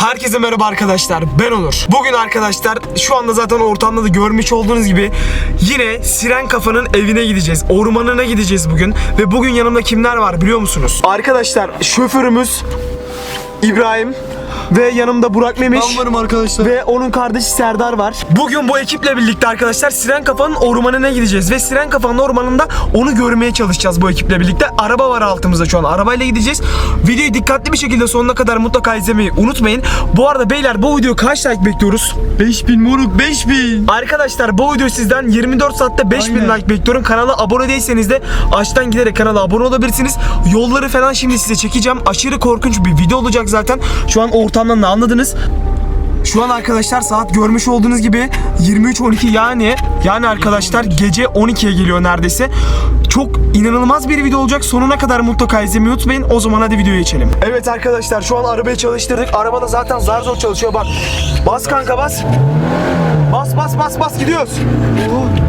Herkese merhaba arkadaşlar. Ben Onur. Bugün arkadaşlar şu anda zaten ortamda da görmüş olduğunuz gibi yine Siren Kafa'nın evine gideceğiz. Ormanına gideceğiz bugün. Ve bugün yanımda kimler var biliyor musunuz? Arkadaşlar şoförümüz İbrahim ve yanımda Burak Memiş. Ben varım arkadaşlar. Ve onun kardeşi Serdar var. Bugün bu ekiple birlikte arkadaşlar Siren Kafa'nın ormanına gideceğiz. Ve Siren Kafa'nın ormanında onu görmeye çalışacağız bu ekiple birlikte. Araba var altımızda şu an. Arabayla gideceğiz. Videoyu dikkatli bir şekilde sonuna kadar mutlaka izlemeyi unutmayın. Bu arada beyler bu video kaç like bekliyoruz? 5000 moruk 5000. Arkadaşlar bu video sizden 24 saatte 5000 Aynen. like bekliyorum. Kanala abone değilseniz de aşağıdan giderek kanala abone olabilirsiniz. Yolları falan şimdi size çekeceğim. Aşırı korkunç bir video olacak zaten. Şu an ortamdan da anladınız. Şu an arkadaşlar saat görmüş olduğunuz gibi 23.12 yani yani arkadaşlar gece 12'ye geliyor neredeyse. Çok inanılmaz bir video olacak. Sonuna kadar mutlaka izlemeyi unutmayın. O zaman hadi videoya geçelim. Evet arkadaşlar şu an arabayı çalıştırdık. Araba da zaten zar zor çalışıyor bak. Bas kanka bas. Bas bas bas bas gidiyoruz.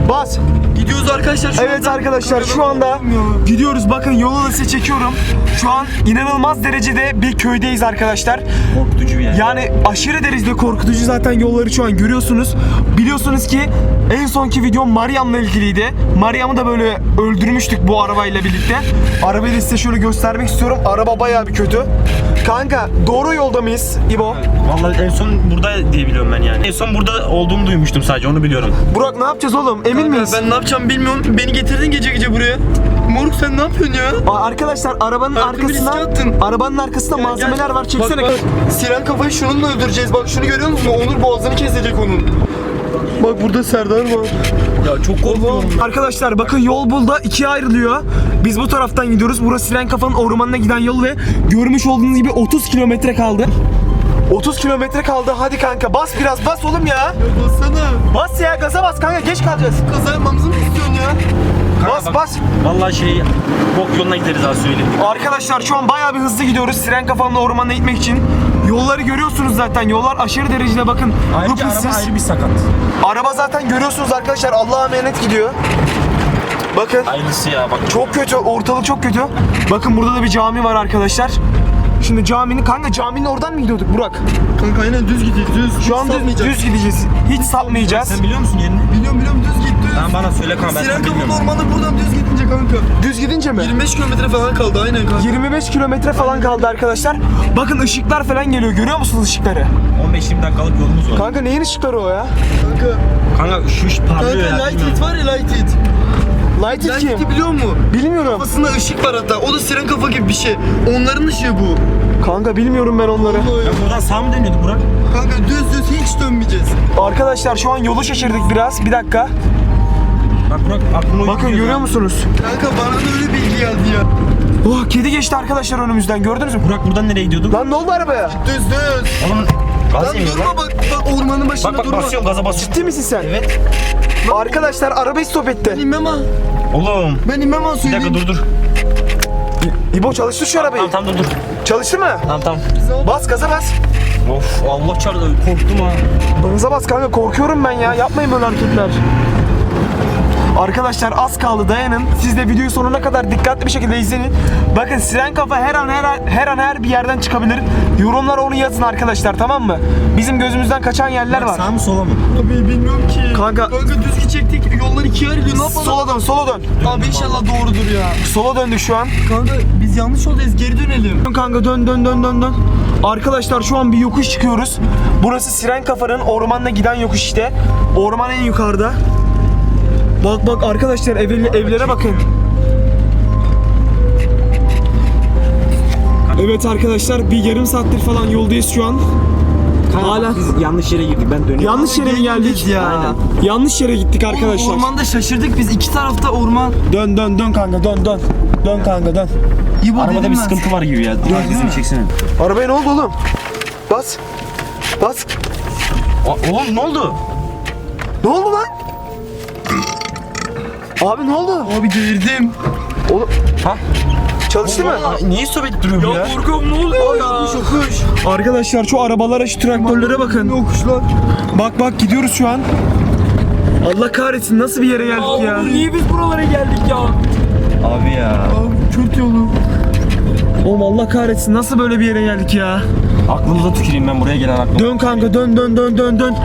Bas. Gidiyoruz arkadaşlar şu Evet anda. arkadaşlar şu anda gidiyoruz. Bakın yolu da size çekiyorum. Şu an inanılmaz derecede bir köydeyiz arkadaşlar. Korkutucu bir yer. Yani aşırı derecede korkutucu zaten yolları şu an görüyorsunuz. Biliyorsunuz ki en sonki videom Mariam'la ilgiliydi. Mariam'ı da böyle öldürmüştük bu arabayla birlikte. Arabayı da size şöyle göstermek istiyorum. Araba bayağı bir kötü. Kanka doğru yolda mıyız İbo? Vallahi en son burada diye biliyorum ben yani. En son burada olduğumu duymuştum sadece onu biliyorum. Burak ne yapacağız oğlum? Emin Kanka, miyiz? Ben ne yapacağım bilmiyorum. Beni getirdin gece gece buraya. Moruk sen ne yapıyorsun ya? Aa, Arkadaşlar arabanın riske attın. arabanın arkasında Gel, malzemeler gel. var. Çeksene. Bak, bak. Siren kafayı şununla öldüreceğiz. Bak şunu görüyor musun? Onur boğazını kesecek onun. Bak burada Serdar var. Ya çok korkuyorum. Arkadaşlar bakın yol burada ikiye ayrılıyor. Biz bu taraftan gidiyoruz. Burası Siren Kafa'nın ormanına giden yol ve görmüş olduğunuz gibi 30 kilometre kaldı. 30 kilometre kaldı. Hadi kanka bas biraz bas oğlum ya. Ya bassana. Bas ya gaza bas kanka geç kalacağız. Kaza yapmamızı mı istiyorsun ya? Bas bak. bas. Vallahi şey bok yoluna gideriz az söyleyeyim. Arkadaşlar şu an bayağı bir hızlı gidiyoruz Siren Kafa'nın ormanına gitmek için. Yolları görüyorsunuz zaten. Yollar aşırı derecede bakın. Ayrıca araba ayrı bir sakat. Araba zaten görüyorsunuz arkadaşlar. Allah'a emanet gidiyor. Bakın. Hayırlısı ya bak. Çok kötü, ortalık çok kötü. Bakın burada da bir cami var arkadaşlar. Şimdi caminin, kanka caminin oradan mı gidiyorduk Burak? Kanka aynen düz gideceğiz düz. Şu an düz, düz gideceğiz. Hiç sapmayacağız. Sen biliyor musun yerini? Biliyorum biliyorum düz Tamam bana söyle kanka ben Siren kafanın bilmiyorum. ormanı buradan düz gidince kanka. Düz gidince mi? 25 kilometre falan kaldı aynen kanka. 25 kilometre falan kaldı arkadaşlar. Bakın ışıklar falan geliyor. Görüyor musunuz ışıkları? 15-20 dakikalık yolumuz var. Kanka neyin ışıkları o ya? Kanka. Kanka şu iş parlıyor Kanka ya. light it var ya light it. Light it Light kim? it'i biliyor musun? Bilmiyorum. Kafasında ışık var hatta. O da siren kafa gibi bir şey. Onların ışığı bu. Kanka bilmiyorum ben onları. Ya buradan sağ mı dönüyorduk Burak? Kanka düz düz hiç dönmeyeceğiz. Arkadaşlar şu an yolu şaşırdık biraz. Bir dakika. Bak Burak aklıma Bakın görüyor ya. musunuz? Kanka bana da öyle bilgi geldi ya. Oh kedi geçti arkadaşlar önümüzden. Gördünüz mü? Burak buradan nereye gidiyorduk? Lan ne oldu arabaya? Düz düz. Oğlum gaz Lan yemiyor durma lan. bak bak ormanın başında Bak bak durma. basıyorum gaza basıyorum. Ciddi misin sen? Evet. Arkadaşlar arabayı stop Ben etti. inmem ha. Oğlum. Ben inmem ha Bir söyleyeyim. dakika dur dur. İbo çalıştır şu arabayı. Tamam tamam dur dur. Çalıştı mı? Tamam tamam. Bas gaza bas. Of Allah çarptı korktum ha. Gaza bas kanka korkuyorum ben ya. Yapmayın böyle hareketler. Arkadaşlar az kaldı dayanın. Siz de videoyu sonuna kadar dikkatli bir şekilde izleyin. Bakın Siren Kafa her an her an her an her bir yerden çıkabilir. Yorumlara onu yazın arkadaşlar tamam mı? Bizim gözümüzden kaçan yerler var. Sağ mı sola mı? Abi bilmiyorum ki. Kanka- Kanka düz gidecektik. Yollar ikiye ayrılıyor. Ne yapalım? Sola dön sola dön. Abi inşallah doğrudur ya. Sola döndük şu an. Kanka biz yanlış yoldayız. Geri dönelim. Dön kanka dön dön dön dön dön. Arkadaşlar şu an bir yokuş çıkıyoruz. Burası Siren Kafa'nın ormanına giden yokuş işte. Orman en yukarıda. Bak bak arkadaşlar ev, evlere bakın. Evet arkadaşlar bir yarım saattir falan yoldayız şu an. Hala Biz yanlış yere girdik ben dönüyorum. yanlış yere mi geldik? ya. Aynen. Yanlış yere gittik arkadaşlar. Ormanda şaşırdık biz. iki tarafta orman. Dön dön dön kanka dön dön. Dön kanka dön. İbo Arabada bir ben. sıkıntı var gibi ya. Dizimi çeksene. Arabaya ne oldu oğlum? Bas. Bas. Aa, Oğlum ne oldu? Ne oldu lan? Abi ne oldu? Abi geğirdim. Oğlum Ha? çalıştı mı? Niye stop ettiriyor bu ya? korkuyorum ne oluyor ya? Yokuş yokuş. Arkadaşlar şu arabalara şu traktörlere bakın. Yokuşlar. Bak bak gidiyoruz şu an. Allah kahretsin nasıl bir yere geldik ya. Niye biz buralara geldik ya? Abi ya. Abi kötü yolu. Oğlum Allah kahretsin nasıl böyle bir yere geldik ya. Aklınıza tüküreyim ben buraya gelen aklım. Dön kanka dön dön dön dön dön.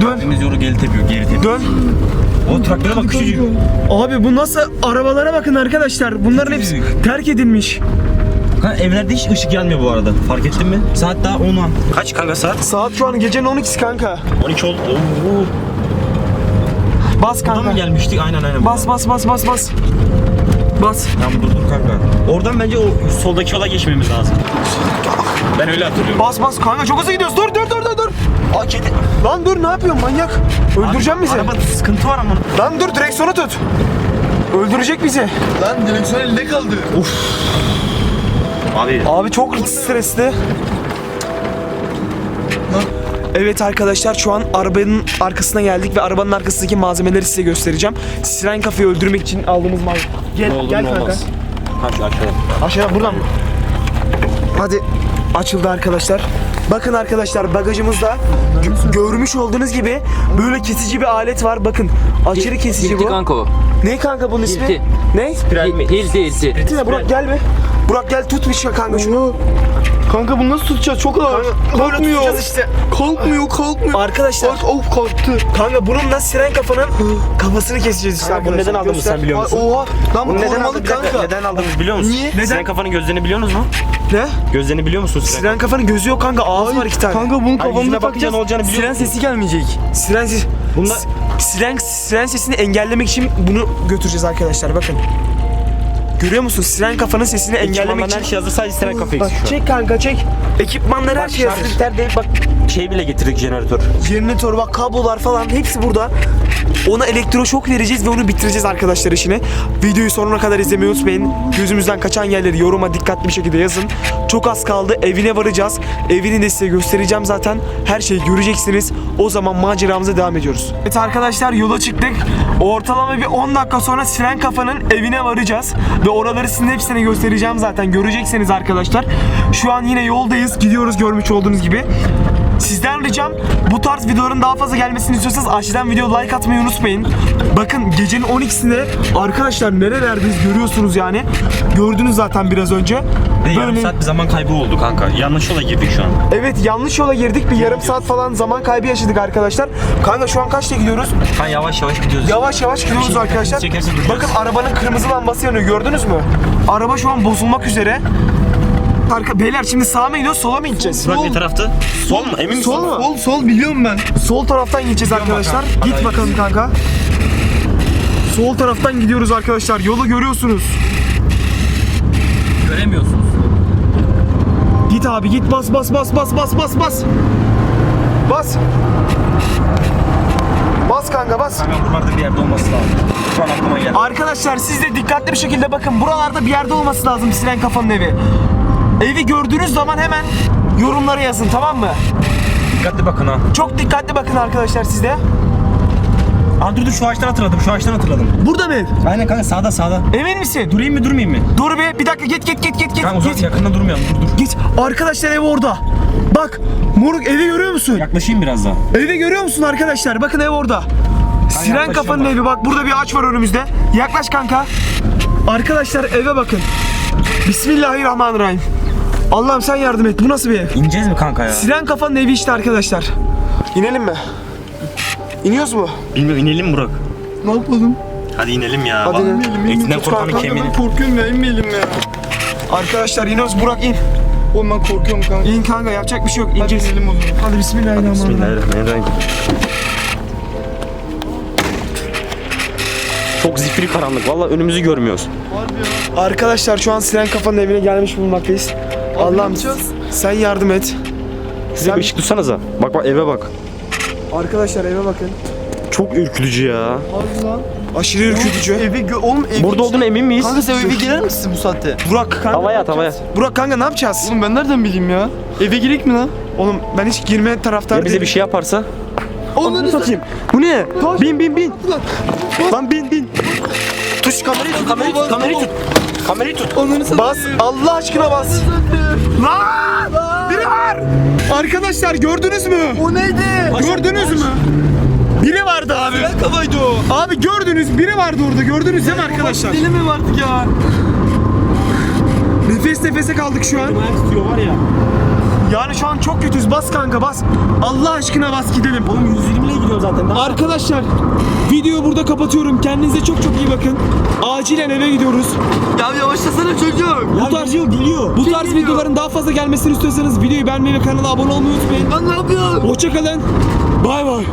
Dön. Deniz yolu geri tepiyor, geri tepiyor. Dön. O traktöre bak küçücük. Abi bu nasıl arabalara bakın arkadaşlar. Bunların hepsi terk edilmiş. Kanka evlerde hiç ışık yanmıyor bu arada. Fark ettin mi? Saat daha 10 an. Kaç kanka saat? Saat şu an gecenin 12'si kanka. 12 oldu. Oo. Bas Buradan kanka. mı gelmiştik? Aynen aynen. Bas bas bas bas bas. Bas. Tamam dur dur kanka. Oradan bence o soldaki yola geçmemiz lazım. Ben öyle hatırlıyorum. Bas bas kanka çok hızlı gidiyoruz. Dur dur dur dur dur. Aa kedi. Lan dur ne yapıyorsun manyak? Öldüreceğim bizi. Arabada sıkıntı var ama. Lan dur direksiyonu tut. Öldürecek bizi. Lan direksiyon elinde kaldı. Abi. Abi çok stresli. Evet arkadaşlar şu an arabanın arkasına geldik ve arabanın arkasındaki malzemeleri size göstereceğim. Siren kafayı öldürmek için aldığımız malzeme. Gel, Ne olur gel ne kanka. olmaz. Ha şu aşağıda. Aşağıdan buradan mı? Hadi açıldı arkadaşlar. Bakın arkadaşlar bagajımızda gö- görmüş olduğunuz gibi böyle kesici bir alet var. Bakın aşırı kesici Hilti bu. kanka o. Ne kanka bunun ismi? Hilti. Ne? Hilti hilti. Hilti? Burak gel be. Burak gel tut bir şey kanka şunu. Kanka bunu nasıl tutacağız? Çok ağır. Böyle tutacağız işte. Kalkmıyor, kalkmıyor. Arkadaşlar Bak, of kalktı. kanka bununla siren kafanın kafasını keseceğiz işte Kanka bunu neden aldığımızı sen biliyor musun? oha. Lan bu Bunu neden aldık? Kanka. Neden aldığımızı biliyor musun? Niye? Siren Neden? kafanın gözlerini biliyorsunuz mu? Ne? Gözlerini biliyor musun Siren? Siren kafanın gözü yok kanka ağzı var iki tane. Kanka bunun kafamıza ne olacağını biliyor Siren sesi gelmeyecek. Siren ses... Bunda Siren, siren sesini engellemek için bunu götüreceğiz arkadaşlar bakın. Görüyor musun? Siren kafanın sesini engellemek için. her şey hazır sadece Siren kafayı Bak eksik şu an. çek kanka çek. Ekipmanlar her Bak şey hazır. şarjı biter de bak şey bile getirdik jeneratör. Jeneratör bak kablolar falan hepsi burada. Ona elektroşok vereceğiz ve onu bitireceğiz arkadaşlar işini. Videoyu sonuna kadar izlemeyi unutmayın. Gözümüzden kaçan yerleri yoruma dikkatli bir şekilde yazın. Çok az kaldı evine varacağız. Evini de size göstereceğim zaten. Her şeyi göreceksiniz. O zaman maceramıza devam ediyoruz. Evet arkadaşlar yola çıktık. Ortalama bir 10 dakika sonra Siren Kafa'nın evine varacağız. Ve oraları sizin hepsini göstereceğim zaten. Göreceksiniz arkadaşlar. Şu an yine yoldayız. Gidiyoruz görmüş olduğunuz gibi. Sizden ricam bu tarz videoların daha fazla gelmesini istiyorsanız aşağıdan video like atmayı unutmayın. Bakın gecenin 12'sinde arkadaşlar nerelerdeyiz görüyorsunuz yani. Gördünüz zaten biraz önce. Ve yarım saat bir zaman kaybı oldu kanka. Yanlış yola girdik şu an. Evet yanlış yola girdik bir yarım saat falan zaman kaybı yaşadık arkadaşlar. Kanka şu an kaçta gidiyoruz? Ha yavaş yavaş gidiyoruz. Yavaş yavaş gidiyoruz arkadaşlar. Bakın arabanın kırmızı lambası yanıyor gördünüz mü? Araba şu an bozulmak üzere. Arka, beyler şimdi sağa mı gidiyoruz sola mı gideceğiz? Burak bir tarafta. Sol mu? Emin misin? Sol mu? Sol sol biliyorum ben. Sol taraftan gideceğiz arkadaşlar. bakalım. Git Hadi bakalım kanka. Sol taraftan gidiyoruz arkadaşlar. Yolu görüyorsunuz. Göremiyorsunuz. Git abi git bas bas bas bas bas bas bas. Bas. Bas kanka bas. Kanka buralarda bir yerde olması lazım. Şu an aklıma geldi. Arkadaşlar siz de dikkatli bir şekilde bakın. Buralarda bir yerde olması lazım Siren Kafa'nın evi. Evi gördüğünüz zaman hemen yorumlara yazın tamam mı? Dikkatli bakın ha. Çok dikkatli bakın arkadaşlar siz de. Aa dur dur şu ağaçtan hatırladım. Şu ağaçtan hatırladım. Burada mı ev? Aynen kanka sağda sağda. Emin misin? Durayım mı durmayayım mı? Dur bir, bir dakika git git git git git. Kanka zaman git. yakında durmayalım. Dur dur. Git. Arkadaşlar ev orada. Bak moruk evi görüyor musun? Yaklaşayım biraz daha. Evi görüyor musun arkadaşlar? Bakın ev orada. Siren kafanın bak. evi bak burada bir ağaç var önümüzde. Yaklaş kanka. Arkadaşlar eve bakın. Bismillahirrahmanirrahim. Allah'ım sen yardım et. Bu nasıl bir ev? İneceğiz mi kanka ya? Siren kafanın evi işte arkadaşlar. İnelim mi? İniyoruz mu? Bilmiyorum inelim mi Burak? Ne yapalım? Hadi inelim ya. Hadi Bak, inelim, Etinden korkanın kanka. kemiğini. Ben korkuyorum ya inmeyelim ya. Arkadaşlar iniyoruz. Burak in. Oğlum ben korkuyorum kanka. İn kanka yapacak bir şey yok. Hadi İneceğiz. inelim o zaman. Hadi bismillahirrahmanirrahim. Bismillahirrahmanirrahim. Çok zifiri karanlık. Valla önümüzü görmüyoruz. Arkadaşlar şu an Siren kafanın evine gelmiş bulunmaktayız. Allah'ım sen yardım et. Size bir ışık tutsanıza. Bak bak eve bak. Arkadaşlar eve bakın. Çok ürkütücü ya. Hadi lan. Aşırı ürkütücü. Evi gö oğlum evi Burada olduğuna emin miyiz? Kanka sen eve girer misin bu saatte? Burak kanka. Havaya at havaya. Burak kanka ne yapacağız? Oğlum ben nereden bileyim ya? Eve girek mi lan? Oğlum ben hiç girme taraftar Ya bize değilim. bir şey yaparsa? Onları satayım. Bu ne? Bin bin bin. Lan bin bin. Tuş kamerayı tut kamerayı tut kamerayı tut. Kamerayı tut. Bas Allah aşkına bas. Lan! Biri var. Arkadaşlar gördünüz mü? O neydi? Gördünüz mü? Biri vardı abi. Ben kafaydı o. Abi gördünüz biri vardı orada gördünüz değil mi arkadaşlar? Deli mi vardık ya? Nefes nefese kaldık şu an. Ayak tutuyor var ya. Yani şu an çok kötüyüz. Bas kanka bas. Allah aşkına bas gidelim. Oğlum 120 ile gidiyorum zaten. Daha Arkadaşlar videoyu burada kapatıyorum. Kendinize çok çok iyi bakın. Acilen eve gidiyoruz. Ya yavaşlasana çocuk. Bu tarz geliyor geliyor. bu tarz geliyor? videoların daha fazla gelmesini istiyorsanız videoyu beğenmeyi ve kanala abone olmayı unutmayın. Lan ne yapıyorsun? Hoşçakalın. Bay bay.